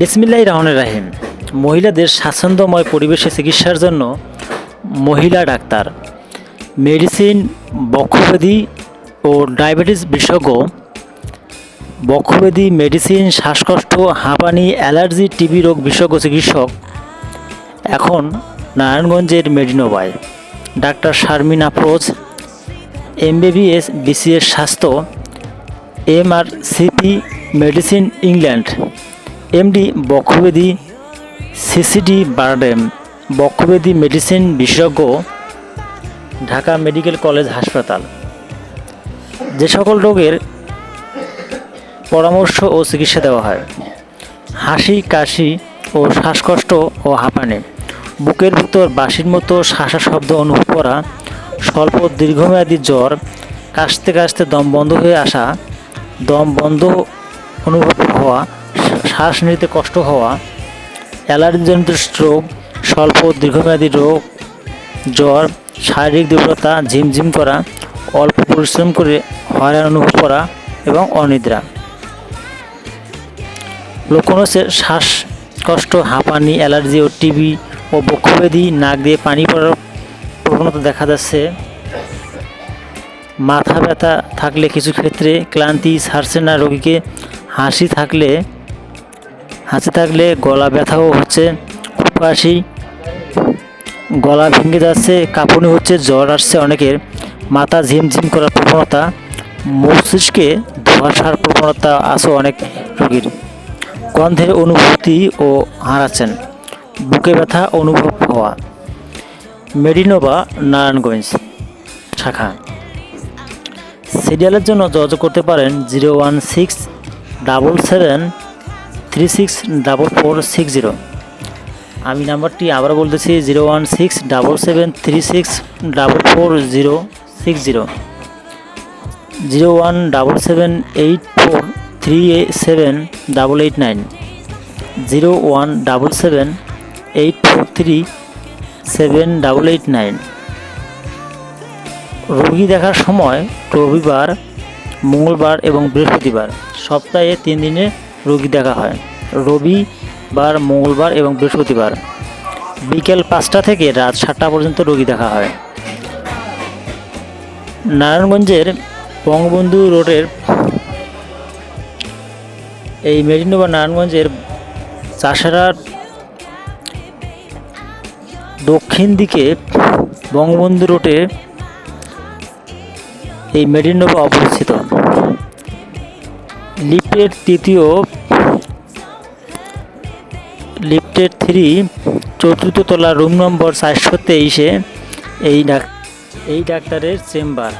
বিসমিল্লাহ রহমান রাহিম। মহিলাদের স্বাচ্ছন্দ্যময় পরিবেশে চিকিৎসার জন্য মহিলা ডাক্তার, মেডিসিন, বক্ষব্যাধি ও ডায়াবেটিস বিশেষজ্ঞ, বক্ষব্যাধি, মেডিসিন, শ্বাসকষ্ট, হাঁপানি, অ্যালার্জি, টিবি রোগ বিশেষজ্ঞ চিকিৎসক এখন নারায়ণগঞ্জের মেডিনোবায় doctor Sharmin Afroz MBBS, BCS স্বাস্থ্য M R CP medicine England. MD বক্ষব্যাধি CCD BIRDEM বক্ষব্যাধি মেডিসিন বিশেষজ্ঞ, ঢাকা মেডিকেল কলেজ হাসপাতাল। যে সকল রোগের পরামর্শ ও চিকিৎসা দেওয়া হয়। হাসি, কাশি ও শ্বাসকষ্ট ও হাঁপানি। বুকের ভিতর বাঁশির মতো শাসা শব্দ অনুভব করা, স্বল্প দীর্ঘমেয়াদী জ্বর, কাশতে কাশতে দম বন্ধ হয়ে আসা, দম বন্ধ অনুভব হওয়া শ্বাস নিতে কষ্ট হওয়া, অ্যালার্জিজনিত স্ট্রোক স্বল্প দীর্ঘমেয়াদী রোগ, জ্বর, শারীরিক দুর্বলতা ঝিমঝিম করা, অল্প পরিশ্রম করে হয়রান অনুভব করা এবং অনিদ্রা। লক্ষণ হচ্ছে শ্বাসকষ্ট হাঁপানি, অ্যালার্জি ও টিবি ও বক্ষব্যাধি, নাক দিয়ে পানি পড়ার প্রবণতা দেখা যাচ্ছে। মাথা ব্যথা থাকলে কিছু ক্ষেত্রে ক্লান্তি, সারছে না রোগীকে। হাসি থাকলে হাসি থাকলে গলা ব্যথাও হচ্ছে, খুব কাশি। গলা ভেঙে যাচ্ছে, কাঁপুনি হচ্ছে, জ্বর আসছে অনেকের। মাথা ঝিমঝিম করার প্রবণতা, মস্তিষ্কে ধোয়াশার প্রবণতা আছে অনেক রোগীর। গন্ধের অনুভূতি ও হারাচ্ছেন। বুকে ব্যথা অনুভব হওয়া। মেডিনোভা নারায়ণগঞ্জ, শাখা। সিরিয়ালের জন্য যোগাযোগ করতে পারেন zero one six double seven three six double four six zero আমি নাম্বারটি আবার বলতেছি zero one six double seven three six double four zero six zero zero one double seven eight four three seven double eight nine zero one double seven eight four three seven double eight nine রোগী দেখার সময় রবিবার, মঙ্গলবার এবং বৃহস্পতিবার। সপ্তাহে তিন দিনে রোগী দেখা হয়। রবিবার মঙ্গলবার এবং বৃহস্পতিবার। বিকেল পাঁচটা থেকে রাত সাতটা পর্যন্ত রোগী দেখা হয়। নারায়ণগঞ্জের বঙ্গবন্ধু রোডের এই বা নারায়ণগঞ্জের চাষারার দক্ষিণ দিকে বঙ্গবন্ধু রোডে এই মেরিনোভা অবস্থিত। লিফটের তৃতীয় লিফটের থ্রি চতুর্থ তলা রুম নম্বর চারশো তেইশে এই ডাক এই ডাক্তারের চেম্বার।